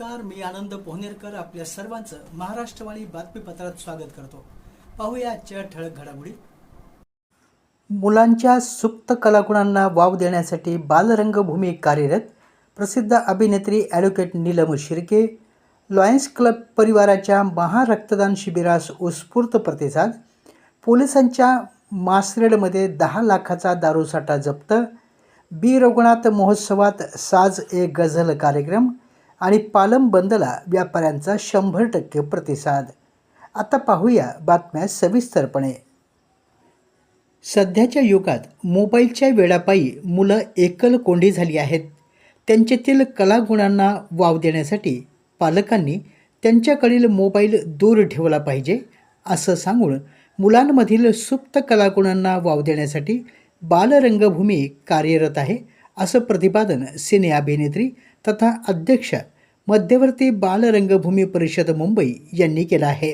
नमस्कार मी आनंद पोहनेरकर आपल्या सर्वांचं महाराष्ट्रवाणी बातमीपत्रात स्वागत करतो. पाहूया आजच्या ठळक घडामोडी. मुलांच्या सुप्त कलागुणांना वाव देण्यासाठी बालरंगभूमी कार्यरत प्रसिद्ध अभिनेत्री advocate Neelam Shirke Lions club परिवाराच्या महारक्तदान शिबिरास उत्स्फूर्त प्रतिसाद पोलिसांच्या मासरेडमध्ये दहा लाखाचा दारूसाठा जप्त बी रघुनाथ महोत्सवात साज ए गझल कार्यक्रम आणि पालम बंदला व्यापाऱ्यांचा शंभर टक्के प्रतिसाद. आता पाहूया बातम्या सविस्तरपणे. सध्याच्या युगात मोबाईलच्या वेळापायी मुलं एकल कोंडी झाली आहेत. त्यांच्यातील कलागुणांना वाव देण्यासाठी पालकांनी त्यांच्याकडील मोबाईल दूर ठेवला पाहिजे असं सांगून मुलांमधील सुप्त कलागुणांना वाव देण्यासाठी बालरंगभूमी कार्यरत आहे असं प्रतिपादन सिने अभिनेत्री तथा अध्यक्ष मध्यवर्ती बालरंगभूमी परिषद मुंबई यांनी केला आहे.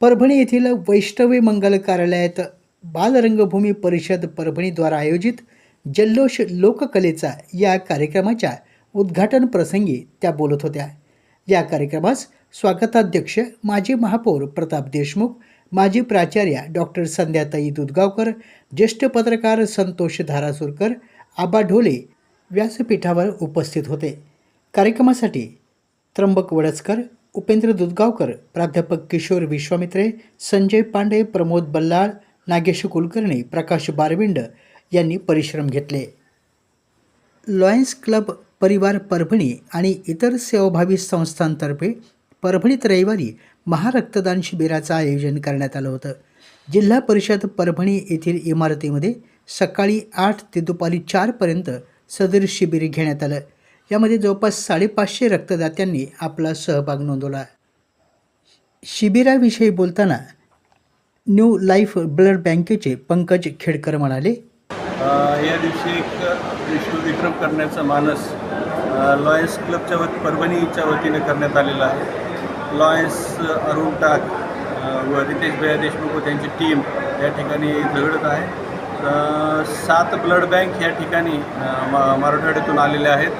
परभणी येथील वैष्णवी मंगल कार्यालयात बालरंगभूमी परिषद परभणीद्वारा आयोजित जल्लोष लोककलेचा या कार्यक्रमाच्या उद्घाटन प्रसंगी त्या बोलत होत्या. या कार्यक्रमास स्वागताध्यक्ष माजी महापौर प्रताप देशमुख माजी प्राचार्या डॉक्टर संध्याताई दुधगावकर ज्येष्ठ पत्रकार संतोष धारासुरकर आबा ढोले व्यासपीठावर उपस्थित होते. कार्यक्रमासाठी त्र्यंबक वडसकर उपेंद्र दुधगावकर प्राध्यापक किशोर विश्वामित्रे संजय पांडे प्रमोद बल्लाळ नागेश कुलकर्णी प्रकाश बारविंड यांनी परिश्रम घेतले. लॉयन्स क्लब परिवार परभणी आणि इतर सेवाभावी संस्थांतर्फे परभणीत रविवारी महारक्तदान शिबिराचं आयोजन करण्यात आलं होतं. जिल्हा परिषद परभणी येथील इमारतीमध्ये सकाळी आठ ते दुपारी चारपर्यंत सदर शिबिर घेण्यात आलं. यामध्ये जवळपास साडेपाचशे रक्तदात्यांनी आपला सहभाग नोंदवला. शिबिराविषयी बोलताना न्यू लाईफ ब्लड बँकेचे पंकज खेडकर म्हणाले या दिवशी एक विश्वविक्रम करण्याचा मानस लॉयन्स क्लबच्या वत परभणीच्या वतीने करण्यात आलेला आहे. लॉयन्स अरुण टाक व रितेश भैया देशमुख व त्यांची टीम या ठिकाणी झगडत आहे. सात ब्लड बँक या ठिकाणी मराठवाड्यातून आलेल्या आहेत.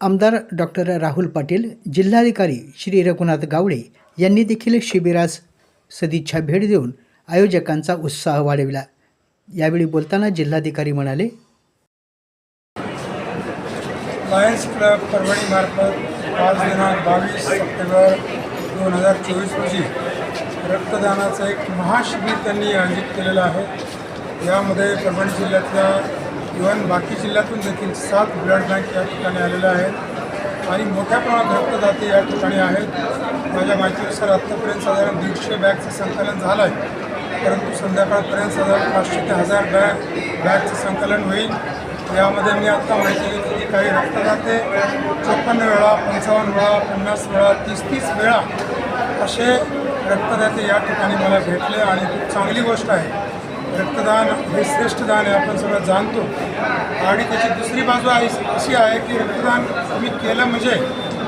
आमदार डॉक्टर राहुल पाटील जिल्हाधिकारी श्री रघुनाथ गावडे यांनी देखील शिबिरास सदिच्छा भेट देऊन आयोजकांचा उत्साह वाढविला. यावेळी बोलताना जिल्हाधिकारी म्हणाले लायन्स क्लब परभणीमार्फत आज दिनांक बावीस सप्टेंबर दोन हजार चोवीस रोजी रक्तदानाचं एक महाशिबिर त्यांनी आयोजित केलेलं आहे. यामध्ये परभणी जिल्ह्यातल्या इव्हन बाकी जिल्ह्यातून देखील सात ब्लड बँक या ठिकाणी आलेल्या आहेत. आणि मोठ्या प्रमाणात रक्तदाते या ठिकाणी आहेत. माझ्या माहितीनुसार आत्तापर्यंत साधारण दीडशे बॅगचं संकलन झालं आहे परंतु संध्याकाळपर्यंत साधारण पाचशे ते हजार बॅग बॅगचं संकलन होईल. यामध्ये मी आत्ता माहिती घेतली की काही रक्तदाते चोपन्न वेळा पंचावन्न वेळा पन्नास वेळा तीस तीस वेळा असे रक्तदाते या ठिकाणी मला भेटले. आणि खूप चांगली गोष्ट आहे. रक्तदान हे श्रेष्ठ दान आहे आपण सगळं जाणतो. आणि त्याची दुसरी बाजू आहे अशी आहे की रक्तदान तुम्ही केलं म्हणजे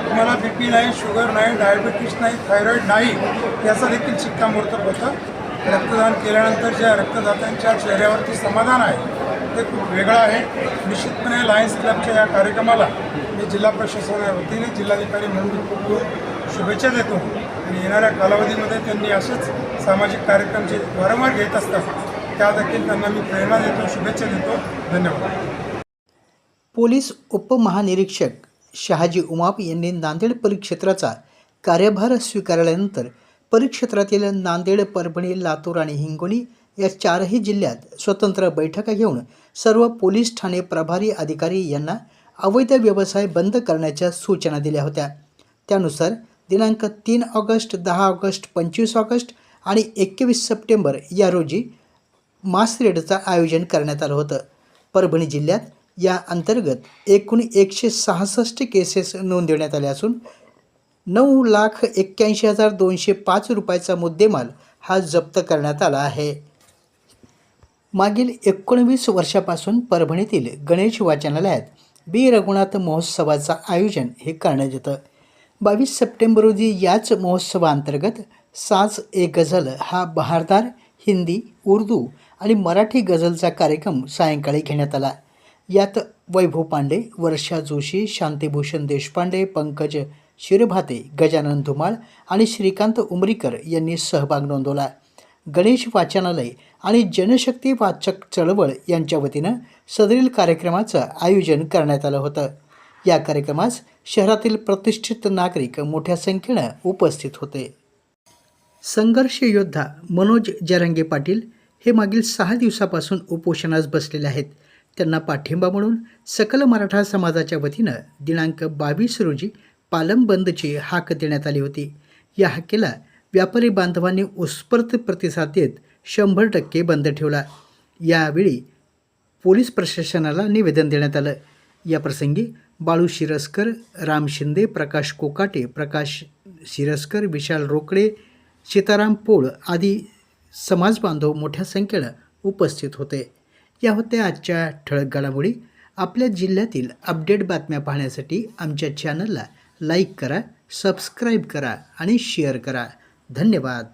तुम्हाला बी पी नाही शुगर नाही डायबिटीस नाही थायरॉईड नाही याचा देखील शिक्कामोर्तब होतं. रक्तदान केल्यानंतर ज्या रक्तदात्यांच्या चेहऱ्यावरती समाधान आहे ते खूप वेगळं आहे. निश्चितपणे लायन्स क्लबच्या या कार्यक्रमाला मी जिल्हा प्रशासनाच्या वतीने जिल्हाधिकारी म्हणून खूप खूप शुभेच्छा देतो. आणि येणाऱ्या कालावधीमध्ये त्यांनी असेच सामाजिक कार्यक्रम जे वारंवार घेत असतात त्या देखील त्यांना मी प्रेरणा देतो शुभेच्छा देतो. धन्यवाद. पोलीस उपमहानिरीक्षक शहाजी उमाप यांनी नांदेड परिक्षेत्राचा कार्यभार स्वीकारल्यानंतर परिक्षेत्रातील नांदेड परभणी लातूर आणि हिंगोली या चारही जिल्ह्यात स्वतंत्र बैठका घेऊन सर्व पोलीस ठाणे प्रभारी अधिकारी यांना अवैध व्यवसाय बंद करण्याच्या सूचना दिल्या होत्या. त्यानुसार दिनांक तीन ऑगस्ट दहा ऑगस्ट पंचवीस ऑगस्ट आणि एकवीस सप्टेंबर या रोजी मास रेडचं आयोजन करण्यात आलं होतं. परभणी जिल्ह्यात या अंतर्गत एकूण एकशे सहासष्ट केसेस नोंदवण्यात आल्या असून नऊ लाख एक्क्याऐंशी हजार दोनशे पाच रुपयाचा मुद्देमाल हा जप्त करण्यात आला आहे. मागील एकोणवीस वर्षापासून परभणीतील गणेश वाचनालयात बी. रघुनाथ महोत्सवाचं आयोजन हे करण्यात येतं. बावीस सप्टेंबर रोजी याच महोत्सवाअंतर्गत साज ए गझल हा बहारदार हिंदी उर्दू आणि मराठी गझलचा कार्यक्रम सायंकाळी घेण्यात आला. यात वैभव पांडे वर्षा जोशी शांतीभूषण देशपांडे पंकज शिरभाते गजानन धुमाळ आणि श्रीकांत उमरीकर यांनी सहभाग नोंदवला. गणेश वाचनालय आणि जनशक्ती वाचक चळवळ यांच्या वतीनं सदरील कार्यक्रमाचं आयोजन करण्यात आलं होतं. या कार्यक्रमास शहरातील प्रतिष्ठित नागरिक मोठ्या संख्येनं उपस्थित होते. संघर्ष योद्धा मनोज जरंगे पाटील हे मागील सहा दिवसापासून उपोषणास बसलेले आहेत. त्यांना पाठिंबा म्हणून सकल मराठा समाजाच्या वतीनं दिनांक बावीस रोजी पालम बंदची हाक देण्यात आली होती. या हाकेला व्यापारी बांधवांनी उत्स्फूर्त प्रतिसाद देत शंभर टक्के बंद ठेवला. यावेळी पोलीस प्रशासनाला निवेदन देण्यात आलं. याप्रसंगी बाळू शिरस्कर राम शिंदे प्रकाश कोकाटे प्रकाश शिरस्कर विशाल रोकडे सीताराम पोळ आदी समाजबांधव मोठ्या संख्येनं उपस्थित होते. या होत्या आजच्या ठळक घडामोडी. आपल्या जिल्ह्यातील अपडेट बातम्या पाहण्यासाठी आमच्या चॅनलला लाईक करा सबस्क्राईब करा आणि शेअर करा. धन्यवाद.